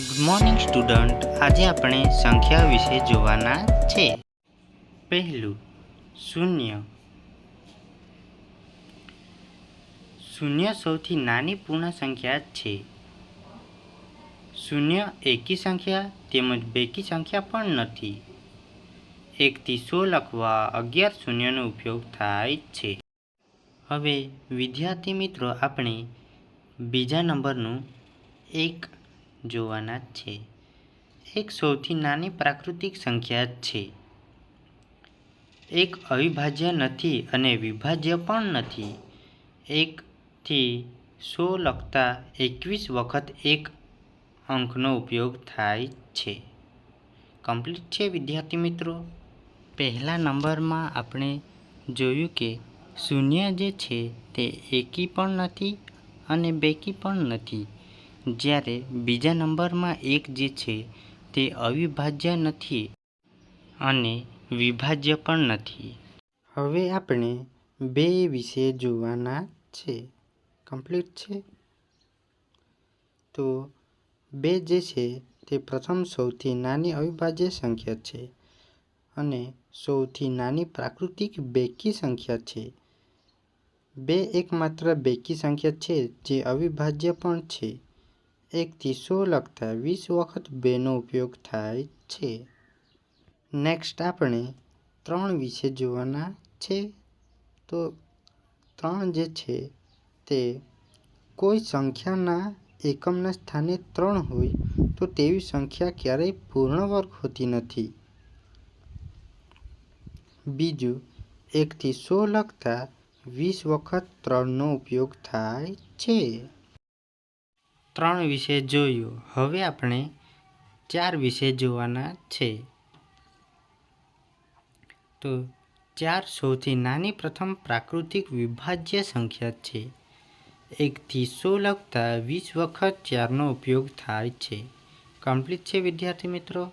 Good morning student આજે આપણે સંખ્યા વિશે જોવાના છે. પહેલું, શૂન્ય. શૂન્ય સૌથી નાની પૂર્ણ સંખ્યા છે. શૂન્ય એકી સંખ્યા તેમજ બેકી સંખ્યા પણ નથી. એકથી સો લખવા અગિયાર શૂન્યનો ઉપયોગ થાય છે. હવે વિદ્યાર્થી મિત્રો, આપણે બીજા નંબરનું એક જોવાના છે. એક સૌથી નાની પ્રાકૃતિક સંખ્યા છે. એક અવિભાજ્ય નથી અને વિભાજ્ય પણ નથી. એકથી સો લખતા એકવીસ વખત એક અંકનો ઉપયોગ થાય છે. કમ્પ્લીટ છે, વિદ્યાર્થી મિત્રો? પહેલા નંબરમાં આપણે જોયું કે શૂન્ય જે છે તે એકી પણ નથી અને બેકી પણ નથી. જ્યારે બીજા નંબરમાં એક જે છે તે અવિભાજ્ય નથી અને વિભાજ્ય પણ નથી. હવે આપણે બે વિશે જોવાના છે. કમ્પ્લીટ છે? તો બે જે છે તે પ્રથમ સૌથી નાની અવિભાજ્ય સંખ્યા છે અને સૌથી નાની પ્રાકૃતિક બેકી સંખ્યા છે. બે એકમાત્ર બેકી સંખ્યા છે જે અવિભાજ્ય પણ છે. એકથી સો લખતા વીસ વખત બેનો ઉપયોગ થાય છે. નેક્સ્ટ આપણે ત્રણ વિશે જોવાના છે. તો ત્રણ જે છે તે કોઈ સંખ્યાના એકમના સ્થાને ત્રણ હોય તો તેવી સંખ્યા ક્યારેય પૂર્ણ વર્ગ હોતી નથી. બીજું, એકથી સો લખતા વીસ વખત ત્રણનો ઉપયોગ થાય છે. ત્રણ વિશે જોયું. હવે આપણે ચાર વિશે જોવાના છે. તો ચાર સૌથી નાની પ્રથમ પ્રાકૃતિક વિભાજ્ય સંખ્યા છે. એકથી સો લખતા વીસ વખત ચારનો ઉપયોગ થાય છે. કમ્પ્લીટ છે વિદ્યાર્થી મિત્રો?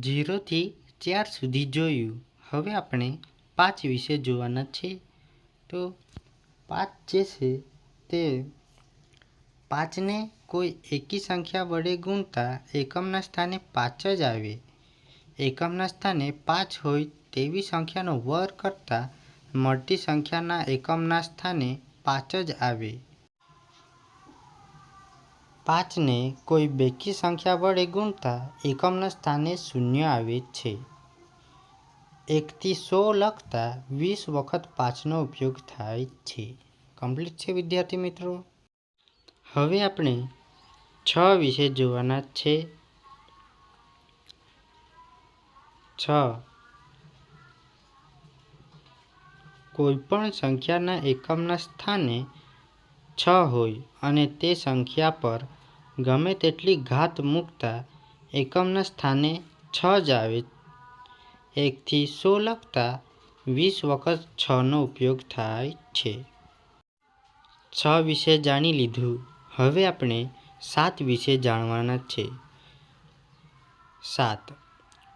જીરોથી ચાર સુધી જોયું. હવે આપણે પાંચ વિશે જોવાના છે. તો પાંચ જે છે તે પાંચને કોઈ એકી સંખ્યા વડે ગુણતા એકમના સ્થાને પાંચ જ આવે. એકમના સ્થાને પાંચ હોય તેવી સંખ્યાનો વર્ગ કરતાં મળતી સંખ્યાના એકમના સ્થાને પાંચ જ આવે. પાંચને કોઈ બેકી સંખ્યા વડે ગુણતા એકમના સ્થાને શૂન્ય આવે છે. એકથી સો લખતા વીસ વખત પાંચનો ઉપયોગ થાય છે. કમ્પ્લીટ છે વિદ્યાર્થી મિત્રો? હવે આપણે છ વિશે જોવાના છે. છ. કોઈપણ સંખ્યાના એકમના સ્થાને છ હોય અને તે સંખ્યા પર ગમે તેટલી ઘાત મૂકતા એકમના સ્થાને છ જ આવે. એકથી સો લખતા વીસ વખત છનો ઉપયોગ થાય છે. છ વિશે જાણી લીધું. હવે આપણે સાત વિશે જાણવાના છે. સાત.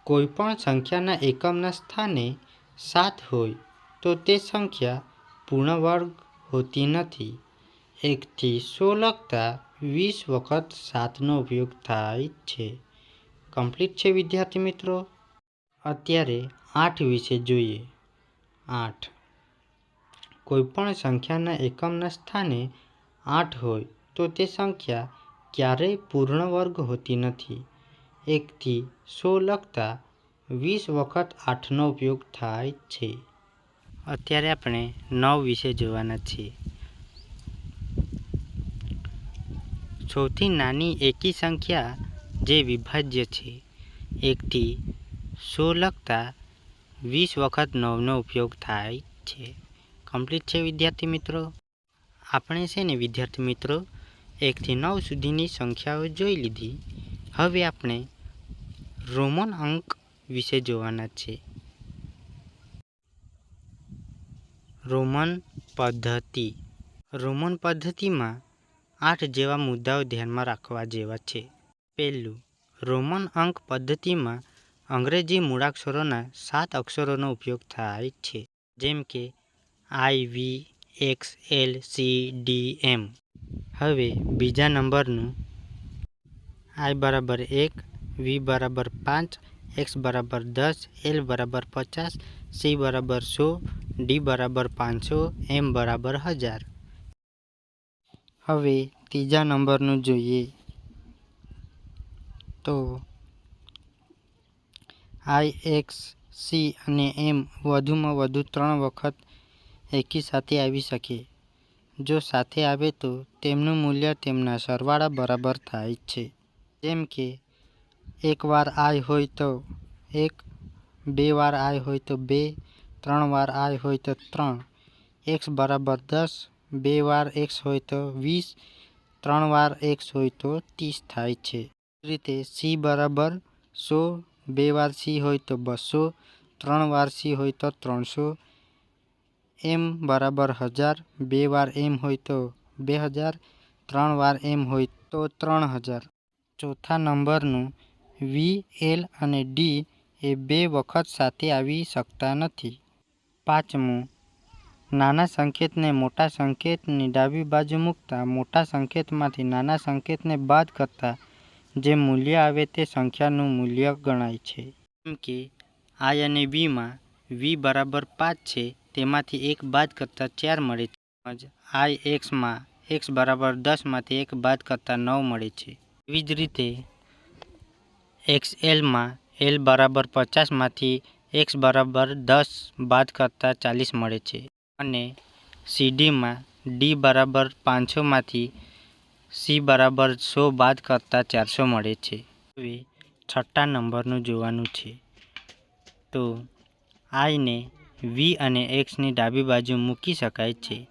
કોઈપણ સંખ્યાના એકમના સ્થાને સાત હોય તો તે સંખ્યા પૂર્ણ વર્ગ હોતી નથી. એકથી સો લખતા વીસ વખત સાતનો ઉપયોગ થાય છે. કમ્પ્લીટ છે વિદ્યાર્થી મિત્રો? અત્યારે આઠ વિશે જોઈએ. આઠ. કોઈપણ સંખ્યાના એકમના સ્થાને આઠ હોય તો તે સંખ્યા ક્યારેય પૂર્ણ વર્ગ હોતી નથી. એકથી સો લખતા વીસ વખત આઠનો ઉપયોગ થાય છે. અત્યારે આપણે નવ વિશે જોવાના છીએ. સૌથી નાની એકી સંખ્યા જે વિભાજ્ય છે, એકથી સો લખતા વીસ વખત નવનો ઉપયોગ થાય છે. કમ્પ્લીટ છે વિદ્યાર્થી મિત્રો? આપણે છે ને વિદ્યાર્થી મિત્રો એકથી નવ સુધીની સંખ્યાઓ જોઈ લીધી. હવે આપણે રોમન અંક વિશે જોવાના છે. રોમન પદ્ધતિ. રોમન પદ્ધતિમાં આઠ જેવા મુદ્દાઓ ધ્યાનમાં રાખવા જેવા છે. પહેલું, રોમન અંક પદ્ધતિમાં અંગ્રેજી મૂળાક્ષરોના સાત અક્ષરોનો ઉપયોગ થાય છે. જેમ કે I V X L C D M હવે બીજા નંબરનું. આઈ બરાબર એક વી બરાબર પાંચ એક્સ બરાબર દસ એલ બરાબર પચાસ સી બરાબર સો ડી બરાબર પાંચસો એમ બરાબર હજાર. હવે ત્રીજા નંબરનું જોઈએ. તો આઈ એક્સ સી અને એમ વધુમાં વધુ ત્રણ વખત એકી સાથે આવી શકે. જો સાથે આવે તો તેમનું મૂલ્ય તેમના સરવાળા બરાબર થાય છે. જેમ કે, એક વાર આય હોય તો એક, બે વાર આય હોય તો બે, ત્રણ વાર આય હોય તો ત્રણ. એક્સ બરાબર દસ, બે વાર એક્સ હોય તો વીસ, ત્રણ વાર એક્સ હોય તો ત્રીસ થાય છે. રીતે સી બરાબર સો, બે વાર સી હોય તો બસો, ત્રણ વાર સી હોય તો ત્રણસો એમ બરાબર હજાર, બે વાર એમ હોય તો બે હજાર, ત્રણ વાર એમ હોય તો ત્રણ હજાર. ચોથા નંબરનું વી, એલ અને ડી એ બે વખત સાથે આવી શકતા નથી. પાંચમું, નાના સંકેતને મોટા સંકેતની ડાબી બાજુ મૂકતા મોટા સંકેતમાંથી નાના સંકેતને બાદ કરતા જે મૂલ્ય આવે તે સંખ્યાનું મૂલ્ય ગણાય છે. જેમ કે, આઈ અને વીમાં વી બરાબર પાંચ છે તેમાંથી એક બાદ કરતાં ચાર મળે છે. તેમજ આઈ એક્સમાં એક્સ બરાબર દસમાંથી એક બાદ કરતાં નવ મળે છે. એવી જ રીતે એક્સ એલમાં એલ બરાબર પચાસમાંથી એક્સ બરાબર દસ બાદ કરતાં ચાલીસ મળે છે. અને સીડીમાં ડી બરાબર પાંચસોમાંથી સી બરાબર સો બાદ કરતાં ચારસો મળે છે. હવે છઠ્ઠા નંબરનું જોવાનું છે. તો આઈને વી અને એક્સની ડાબી બાજુ મૂકી શકાય છે.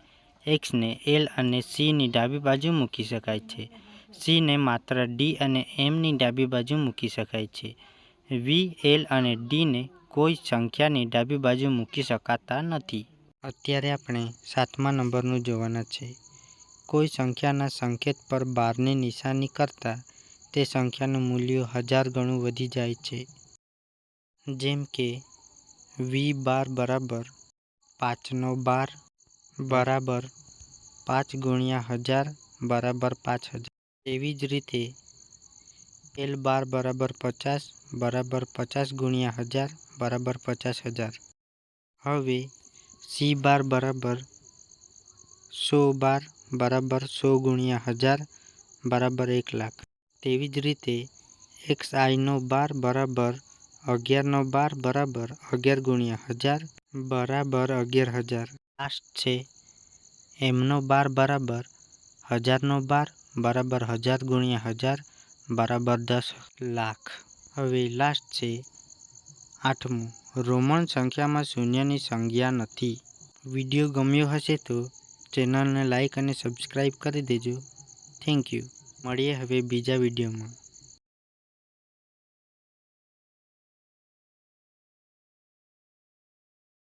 એક્સને એલ અને સીની ડાબી બાજુ મૂકી શકાય છે. સીને માત્ર ડી અને એમની ડાબી બાજુ મૂકી શકાય છે. વી એલ અને ડીને કોઈ સંખ્યાની ડાબી બાજુ મૂકી શકાતા નથી. અત્યારે આપણે સાતમા નંબરનું જોવાના છે. કોઈ સંખ્યાના સંકેત પર બારની નિશાની કરતાં તે સંખ્યાનું મૂલ્ય હજાર ગણું વધી જાય છે. જેમ કે વી બાર બરાબર પાંચનો બાર બરાબર, પાંચ ગુણ્યા હજાર બરાબર પાંચ હજાર. એવી જ રીતે એલ બાર બરાબર પચાસ બરાબર પચાસ ગુણ્યા હજાર બરાબર પચાસ હજાર. હવે સી બાર બરાબર સો બાર બરાબર સો ગુણ્યા હજાર બરાબર એક લાખ. તેવી જ રીતે એક્સ આઈનો બાર બરાબર અગિયારનો બાર બરાબર અગિયાર ગુણ્યા હજાર બરાબર અગિયાર હજાર. લાસ્ટ છે. એમનો બાર બરાબર હજારનો બાર બરાબર હજાર ગુણ્યા હજાર બરાબર દસ લાખ. હવે લાસ્ટ છે આઠમું. રોમન સંખ્યામાં શૂન્યની સંજ્ઞા નથી. વીડિયો ગમ્યો હશે તો ચેનલને લાઇક અને સબસ્ક્રાઈબ કરી દેજો. થેન્ક યુ મળીએ હવે બીજા વિડીયોમાં.